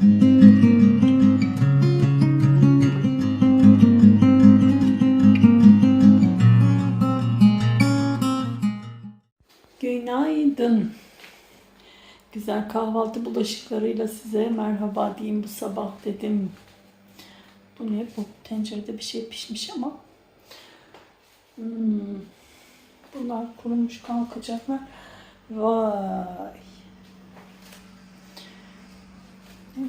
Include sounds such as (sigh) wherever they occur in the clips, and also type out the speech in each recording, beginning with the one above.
Günaydın. Güzel kahvaltı bulaşıklarıyla size merhaba diyeyim bu sabah dedim. Bu ne? Bu tencerede bir şey pişmiş ama. Hmm. Bunlar kurumuş kalkacaklar. Vay. Ne?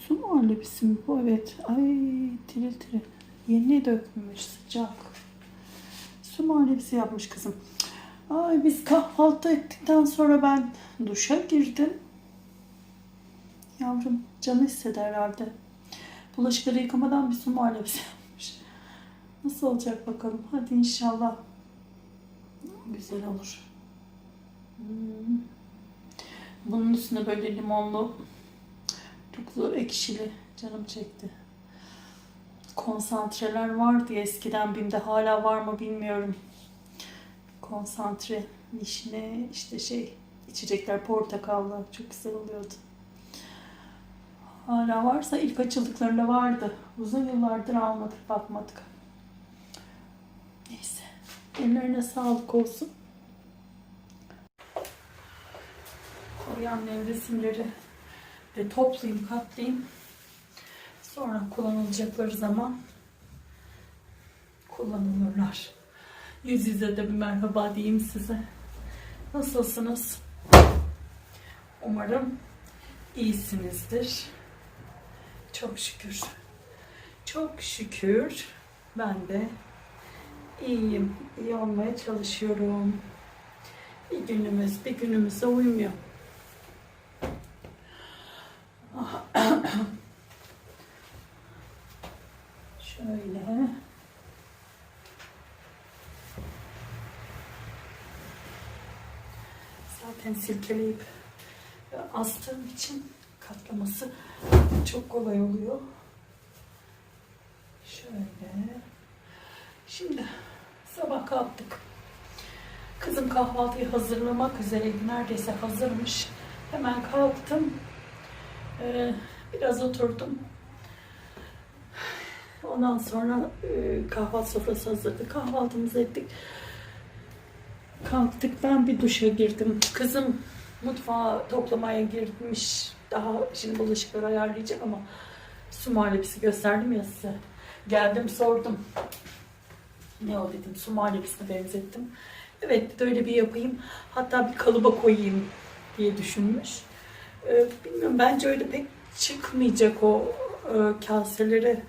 Su muhallebisi mi bu? Evet. Ay tiril tiril. Yeni dökmüş sıcak. Su muhallebisi yapmış kızım. Ay biz kahvaltı ettikten sonra ben duşa girdim. Yavrum canı istedi herhalde. Bulaşıkları yıkamadan bir su muhallebisi yapmış. Nasıl olacak bakalım. Hadi inşallah. Güzel olur. Hmm. Bunun üstüne böyle limonlu, tuzlu, ekşili canım çekti. Konsantreler vardı ya eskiden BİM'de hala var mı bilmiyorum konsantre, vişne, işte şey içecekler portakallı çok güzel oluyordu. Hala varsa ilk açıldıklarında vardı. Uzun yıllardır almadık, bakmadık. Neyse. Ellerine sağlık olsun. Koruyan nevresimleri de toplayayım, katlayayım. Sonra kullanılacakları zaman kullanılırlar. Yüz yüze de bir merhaba diyeyim size. Nasılsınız? Umarım iyisinizdir. Çok şükür. Çok şükür ben de iyiyim. İyi olmaya çalışıyorum. Bir günümüz bir günümüze uymuyor. Şöyle. Zaten silkeleyip e, astığım için katlaması çok kolay oluyor. Şöyle. Şimdi sabah kalktık. Kızım kahvaltıyı hazırlamak üzereydi. Neredeyse hazırmış. Hemen kalktım. Ee, biraz oturdum. Ondan sonra e, kahvaltı sofrası hazırdı. Kahvaltımızı ettik. Kalktık ben bir duşa girdim. Kızım mutfağa toplamaya girmiş. Daha şimdi bulaşıkları ayarlayacak ama su muhallebisi gösterdim ya size. Geldim sordum. Ne o dedim su muhallebisine benzettim. Evet dedi öyle bir yapayım. Hatta bir kalıba koyayım diye düşünmüş. Ee, bilmiyorum bence öyle pek çıkmayacak o e, kaselere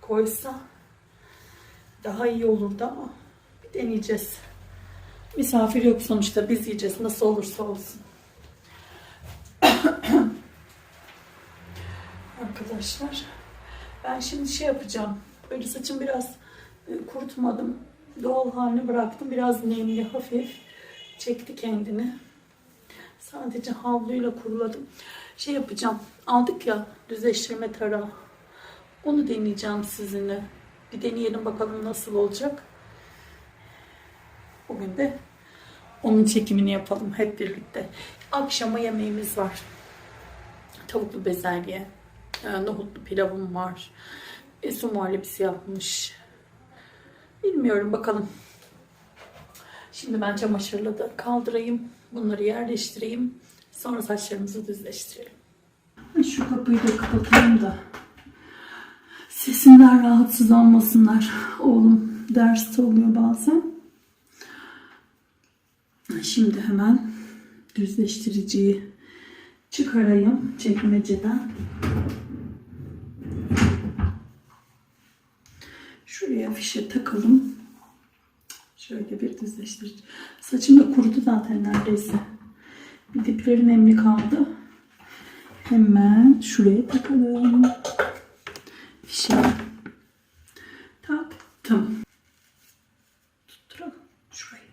koysa daha iyi olurdu ama bir deneyeceğiz. Misafir yok sonuçta biz yiyeceğiz nasıl olursa olsun. (clears throat) Arkadaşlar ben şimdi şey yapacağım. Böyle saçım biraz e, kurutmadım. Doğal halini bıraktım. Biraz nemli hafif çekti kendini. Sadece havluyla kuruladım. Şey yapacağım. Aldık ya düzleştirme tarağı. Onu deneyeceğim sizinle. Bir deneyelim bakalım nasıl olacak. Bugün de onun çekimini yapalım hep birlikte. Akşama yemeğimiz var. Tavuklu bezelye, e, nohutlu pilavım var. E, su muhallebisi yapmış. Bilmiyorum bakalım. Şimdi ben çamaşırla da kaldırayım. Bunları yerleştireyim. Sonra saçlarımızı düzleştirelim. Şu kapıyı da kapatayım da sesimden rahatsız olmasınlar. Oğlum derste oluyor bazen. Şimdi hemen düzleştiriciyi çıkarayım çekmeceden. Şuraya fişe takalım. Şöyle bir düzleştirici. Saçım da kurudu zaten neredeyse. Bir dipleri nemli kaldı. Hemen şuraya takalım. Fişe taktım. Tutturalım şurayı.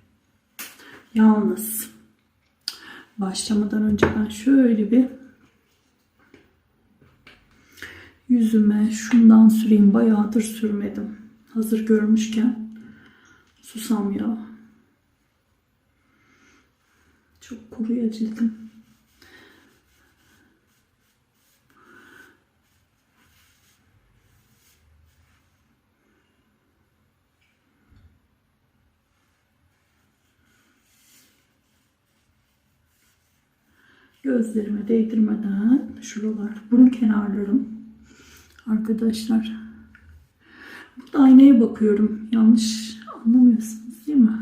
Yalnız başlamadan önce ben şöyle bir yüzüme şundan süreyim. Bayağıdır sürmedim. Hazır görmüşken susam ya. Çok kuruyor cildim. Gözlerime değdirmeden şuralar, burun kenarlarım. Arkadaşlar. Burada aynaya bakıyorum. Yanlış anlamıyorsunuz değil mi?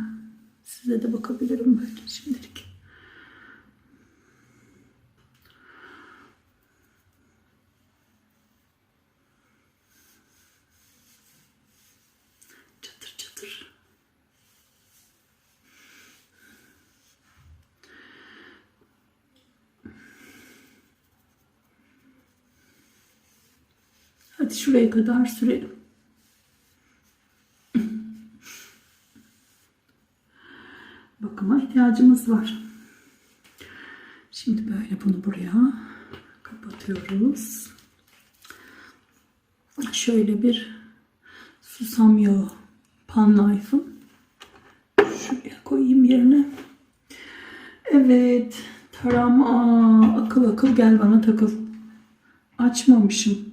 Size de bakabilirim böyle şimdilik. Hadi şuraya kadar sürelim. Bakıma ihtiyacımız var. Şimdi böyle bunu buraya kapatıyoruz. Şöyle bir susam yağı pan. Şuraya koyayım yerine. Evet. Tarama akıl akıl gel bana takıl. Açmamışım.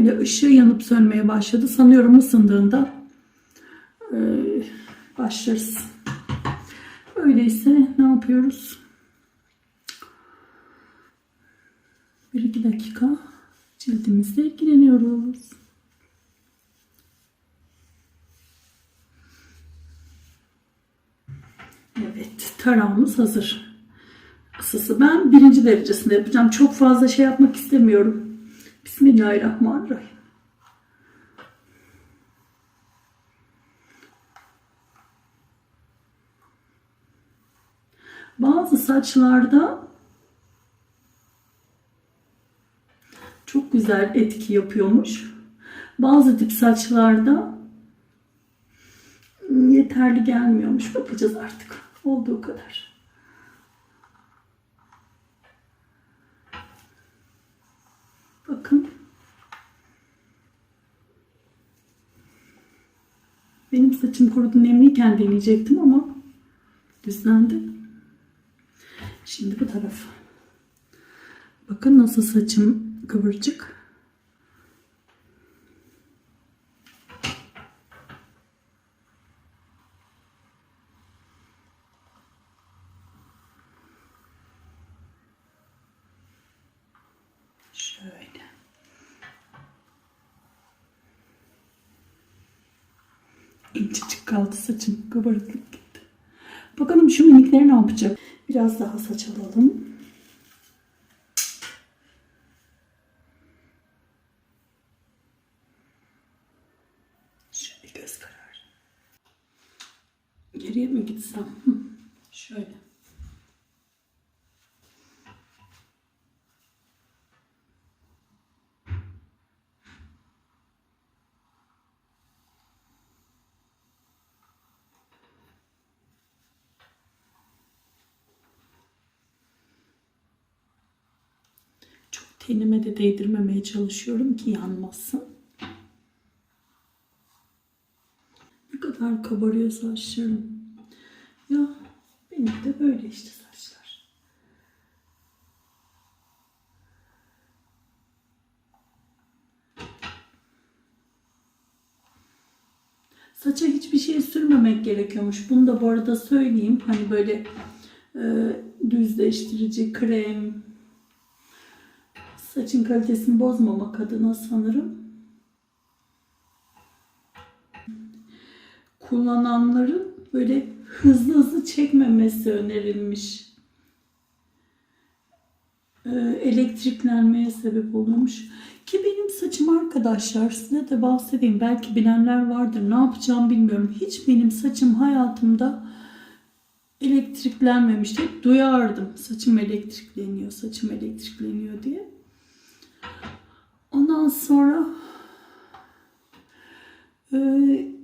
Böyle ışığı yanıp sönmeye başladı. Sanıyorum ısındığında e, başlarız. Öyleyse ne yapıyoruz? Bir iki dakika cildimizle ilgileniyoruz. Evet, tarağımız hazır. Isısı ben birinci derecesinde yapacağım. Çok fazla şey yapmak istemiyorum. Bismillahirrahmanirrahim. Bazı saçlarda çok güzel etki yapıyormuş. Bazı tip saçlarda yeterli gelmiyormuş. Bakacağız artık. Olduğu kadar. Bakın. Benim saçım kurudu nemliyken deneyecektim ama düzlendi. Şimdi bu taraf. Bakın nasıl saçım kıvırcık. Şöyle. İncecik kaldı saçım. Kabarıklık gitti. Bakalım şu minikleri ne yapacak? Biraz daha saç alalım. Şöyle göz kararı. Geriye mi gitsem? Hı, Şöyle. Çok tenime de değdirmemeye çalışıyorum ki yanmasın. Ne kadar kabarıyor saçlarım. Ya benim de böyle işte saçlar. Saça hiçbir şey sürmemek gerekiyormuş. Bunu da bu arada söyleyeyim. Hani böyle e, düzleştirici, krem, saçın kalitesini bozmamak adına sanırım. Kullananların böyle hızlı hızlı çekmemesi önerilmiş. Ee, elektriklenmeye sebep oluyormuş. Ki benim saçım arkadaşlar size de bahsedeyim. Belki bilenler vardır. Ne yapacağım bilmiyorum. Hiç benim saçım hayatımda elektriklenmemişti. Duyardım. Saçım elektrikleniyor, saçım elektrikleniyor diye. Ondan sonra e,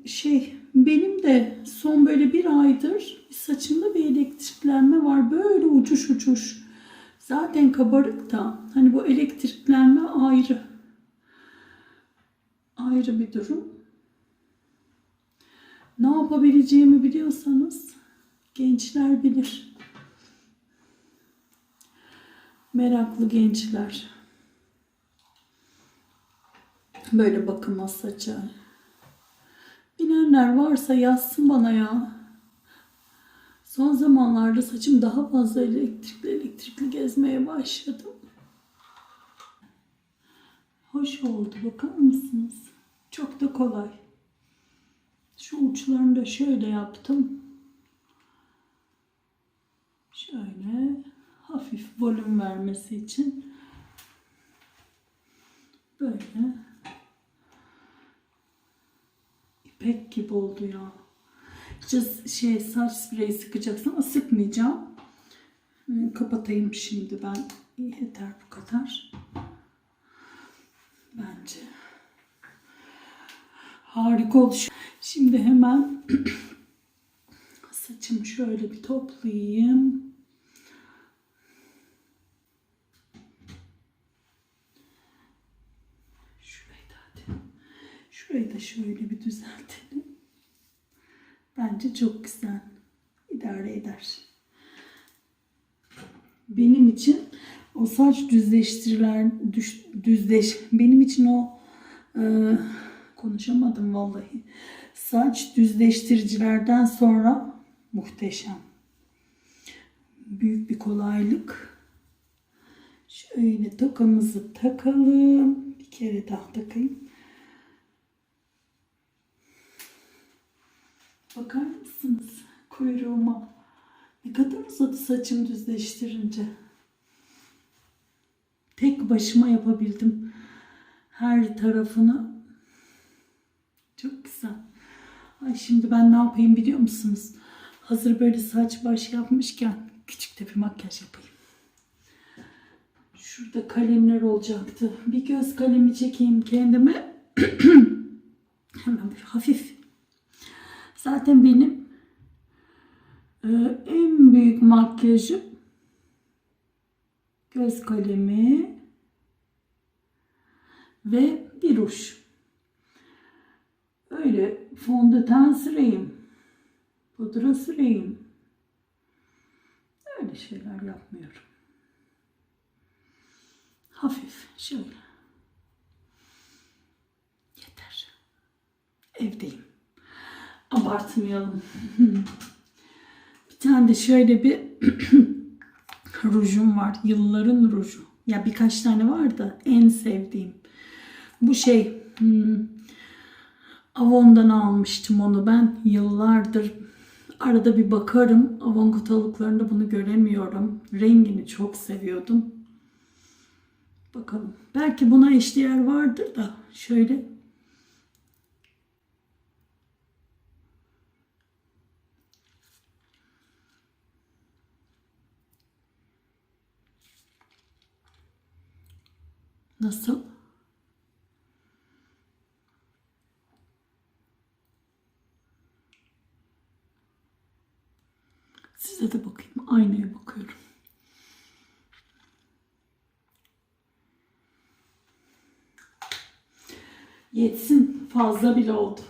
şey benim de son böyle bir aydır saçımda bir elektriklenme var. Böyle uçuş uçuş. Zaten kabarık da hani bu elektriklenme ayrı. Ayrı bir durum. Ne yapabileceğimi biliyorsanız gençler bilir. Meraklı gençler. Böyle bakıma saça Bilenler varsa yazsın bana ya. Son zamanlarda saçım daha fazla elektrikli elektrikli gezmeye başladım. Hoş oldu bakar mısınız? Çok da kolay. Şu uçlarını da şöyle yaptım. Şöyle hafif volüm vermesi için böyle ipek gibi oldu ya. İşte şey saç spreyi sıkacaksın ama sıkmayacağım. Ee, Kapatayım şimdi ben. Yeter bu kadar. Bence. Harika oldu. Şimdi hemen (clears throat) saçımı şöyle bir toplayayım. Şurayı da hadi. Şurayı da şöyle bir düzeltelim. Bence çok güzel. İdare eder. Benim için o saç düzleştirilen düş, düzleş benim için o e, konuşamadım vallahi. Saç düzleştiricilerden sonra muhteşem. Büyük bir kolaylık. Şöyle tokamızı takalım. Bir kere daha takayım. Bakar mısınız kuyruğuma? Ne kadar uzadı saçım düzleştirince. Tek başıma yapabildim her tarafını. Çok güzel. Ay şimdi ben ne yapayım biliyor musunuz? Hazır böyle saç baş yapmışken küçük de bir makyaj yapayım. Şurada kalemler olacaktı. Bir göz kalemi çekeyim kendime. (clears throat) Hemen bir hafif Zaten benim e, en büyük makyajım göz kalemi ve bir ruj. Öyle fondöten süreyim. Pudra süreyim. Öyle şeyler yapmıyorum. Hafif şöyle. Yeter. Evdeyim abartmayalım. (laughs) bir tane de şöyle bir (clears throat) rujum var. Yılların ruju. Ya birkaç tane var da en sevdiğim. Bu şey hmm, Avon'dan almıştım onu ben yıllardır. Arada bir bakarım. Avon katalıklarında bunu göremiyorum. Rengini çok seviyordum. Bakalım. Belki buna eşdeğer vardır da şöyle Nasıl? Size de bakayım. Aynaya bakıyorum. Yetsin. Fazla bile oldu.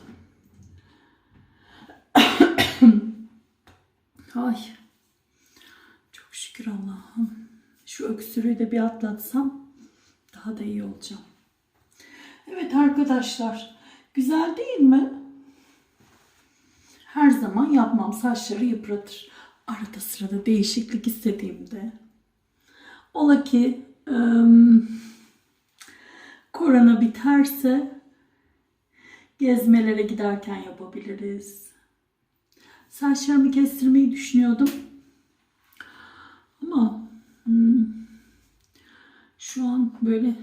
(coughs) Ay. Çok şükür Allah'ım. Şu öksürüğü de bir atlatsam daha da iyi olacağım. Evet arkadaşlar. Güzel değil mi? Her zaman yapmam. Saçları yıpratır. Arada sırada değişiklik istediğimde. Ola ki ım, korona biterse gezmelere giderken yapabiliriz. Saçlarımı kestirmeyi düşünüyordum. Ama şu an böyle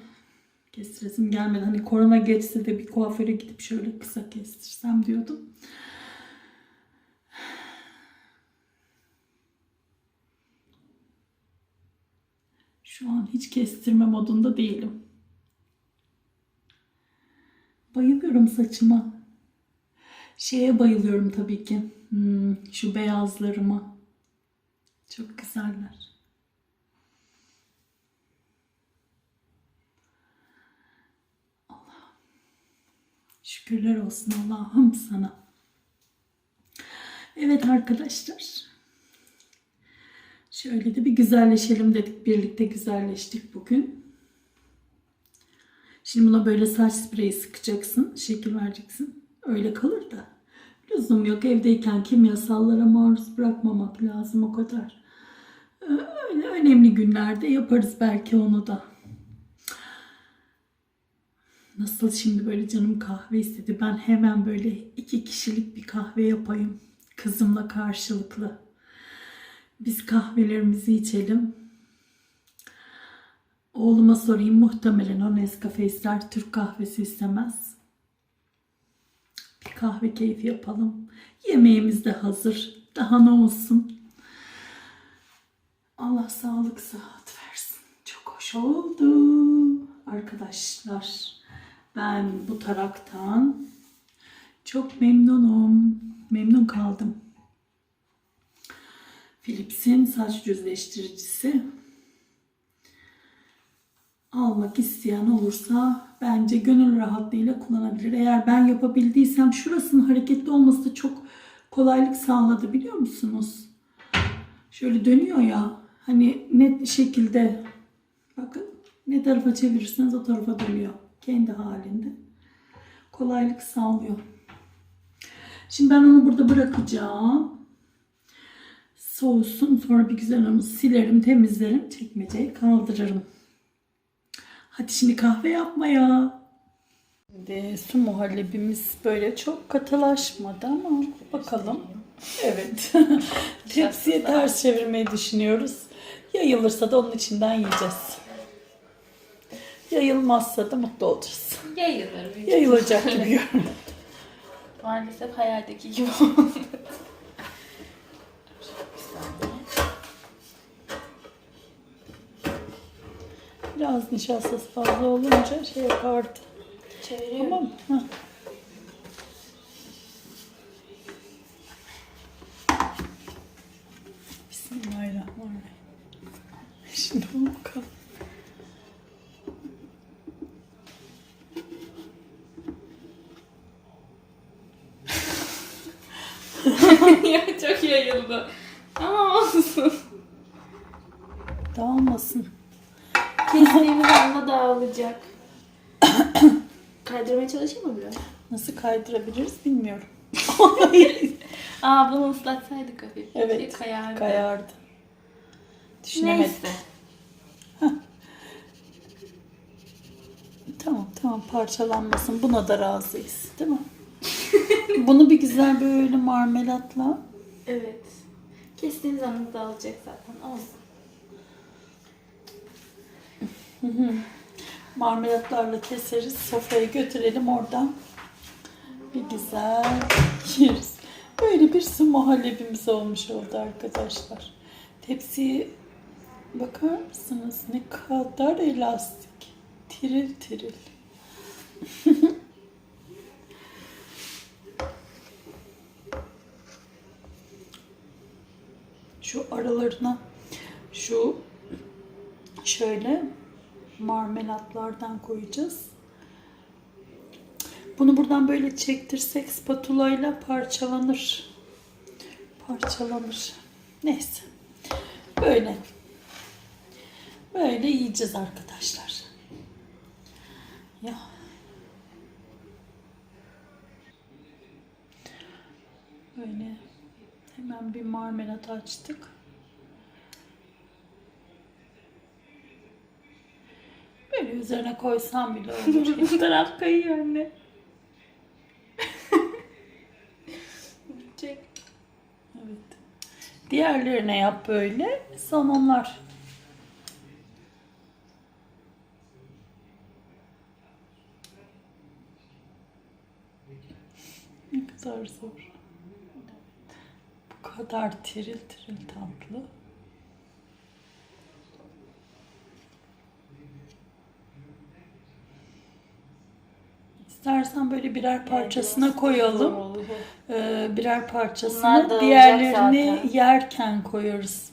kestiresim gelmedi. Hani korona geçse de bir kuaföre gidip şöyle kısa kestirsem diyordum. Şu an hiç kestirme modunda değilim. Bayılıyorum saçıma. Şeye bayılıyorum tabii ki. Hmm, şu beyazlarıma. Çok güzeller. Şükürler olsun Allah'ım sana. Evet arkadaşlar. Şöyle de bir güzelleşelim dedik. Birlikte güzelleştik bugün. Şimdi buna böyle saç spreyi sıkacaksın. Şekil vereceksin. Öyle kalır da. Lüzum yok evdeyken kimyasallara maruz bırakmamak lazım o kadar. Ee, Öyle önemli günlerde yaparız belki onu da. Nasıl şimdi böyle canım kahve istedi. Ben hemen böyle iki kişilik bir kahve yapayım. Kızımla karşılıklı. Biz kahvelerimizi içelim. Oğluma sorayım muhtemelen o Nescafe ister. Türk kahvesi istemez. Bir kahve keyfi yapalım. Yemeğimiz de hazır. Daha ne olsun. Allah sağlık sıhhat versin. Çok hoş oldu. Arkadaşlar ben bu taraktan çok memnunum. Memnun kaldım. Philips'in saç düzleştiricisi. Almak isteyen olursa bence gönül rahatlığıyla kullanabilir. Eğer ben yapabildiysem şurasının hareketli olması da çok kolaylık sağladı biliyor musunuz? Şöyle dönüyor ya hani net şekilde bakın ne tarafa çevirirseniz o tarafa dönüyor. Kendi halinde. Kolaylık sağlıyor. Şimdi ben onu burada bırakacağım. Soğusun. Sonra bir güzel onu silerim, temizlerim. Çekmeceyi kaldırırım. Hadi şimdi kahve yapmaya. Şimdi su muhallebimiz böyle çok katılaşmadı ama bakalım. Evet. (laughs) Tepsiye ters çevirmeyi düşünüyoruz. Yayılırsa da onun içinden yiyeceğiz. Yayılmazsa da mutlu olacağız. Yayılır. büyük Yayılacak gibi görünüyor. Maalesef hayaldeki gibi oldu. Biraz nişastası fazla olunca şey yapardı. Çeviriyorum. Tamam mı? Bismillahirrahmanirrahim. Şimdi onu bakalım. Ya çok yayıldı. Ama olsun. Dağılmasın. Kestiğimiz anda dağılacak. Kaydırmaya çalışayım mı biraz? Nasıl kaydırabiliriz bilmiyorum. (laughs) Aa bunu ıslatsaydık hafif. Evet, Şey kayardı. Kayardı. Düşünemedim. Neyse. Tamam tamam parçalanmasın. Buna da razıyız. Değil mi? Bunu bir güzel böyle marmelatla Evet. Kestiğiniz anda dağılacak zaten. Olsun. (laughs) marmelatlarla keseriz. Sofraya götürelim oradan. Bir güzel yeriz. Böyle bir su muhallebimiz olmuş oldu arkadaşlar. Tepsiye bakar mısınız? Ne kadar elastik. Tiril tiril. (laughs) Şu aralarına şu şöyle marmelatlardan koyacağız. Bunu buradan böyle çektirsek spatulayla parçalanır. Parçalanır. Neyse. Böyle. Böyle yiyeceğiz arkadaşlar. Ya. Böyle hemen bir marmelat açtık. Böyle üzerine koysam bile olur. (laughs) Hiç taraf kayıyor anne. Çek. Evet. Diğerlerine yap böyle. Son onlar. Ne kadar zor. Bu kadar tiril tiril tatlı. İstersen böyle birer parçasına koyalım. Ee, birer parçasını diğerlerini zaten. yerken koyarız.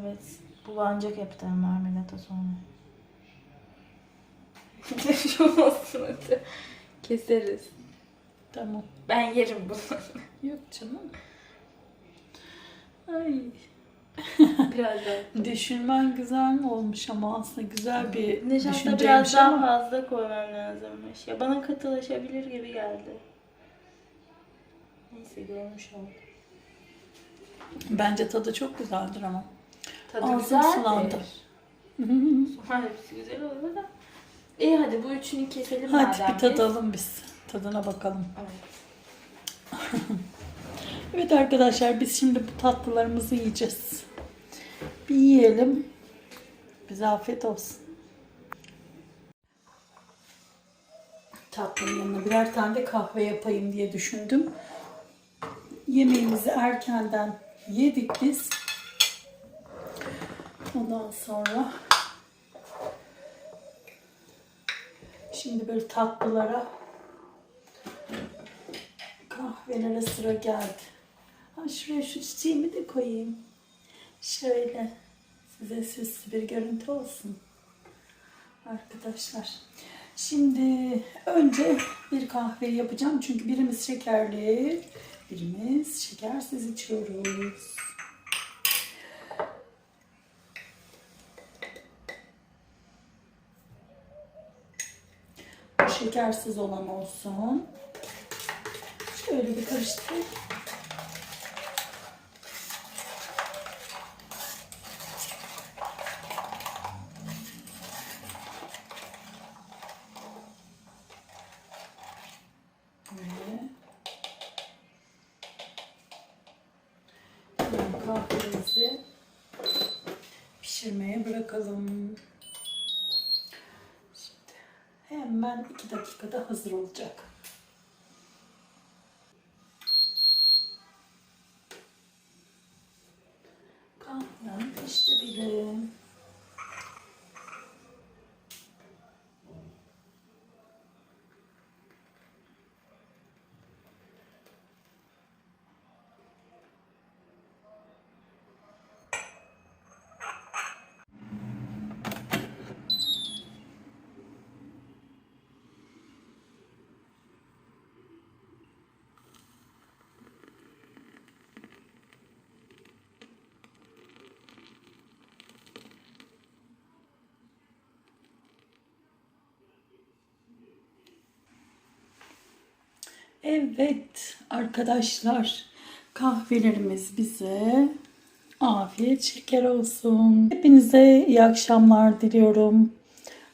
Evet. Bulanacak hepten marmelata sonra. Şu olsun hadi. Keseriz. Tamam. Ben yerim bunu. Yok canım. Ay. Biraz daha. (laughs) Düşünmen güzel mi olmuş ama aslında güzel bir Nişasta düşünceymiş biraz daha ama fazla koymam lazımmış. Ya bana katılaşabilir gibi geldi. Neyse görmüş oldum. Bence tadı çok güzeldir ama. Tadı Ağzım güzeldir. sulandı. (laughs) Ha, hepsi güzel olur da. İyi hadi bu üçünü keselim Hadi madem bir tadalım biz. Tadına bakalım. Evet. (laughs) Evet arkadaşlar biz şimdi bu tatlılarımızı yiyeceğiz. Bir yiyelim. Bize afiyet olsun. Tatlının yanına birer tane de kahve yapayım diye düşündüm. Yemeğimizi erkenden yedik biz. Ondan sonra şimdi böyle tatlılara kahvelere sıra geldi. Şuraya şu çiçeğimi de koyayım. Şöyle size süslü bir görüntü olsun. Arkadaşlar. Şimdi önce bir kahve yapacağım. Çünkü birimiz şekerli, birimiz şekersiz içiyoruz. Şekersiz olan olsun. Şöyle bir karıştırayım. Böyle. Şimdi kahvemizi pişirmeye bırakalım. Şimdi hemen iki dakikada hazır olacak. Evet arkadaşlar kahvelerimiz bize afiyet şeker olsun. Hepinize iyi akşamlar diliyorum.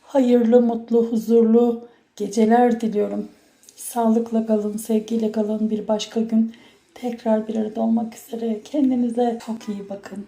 Hayırlı, mutlu, huzurlu geceler diliyorum. Sağlıkla kalın, sevgiyle kalın. Bir başka gün tekrar bir arada olmak üzere. Kendinize çok iyi bakın.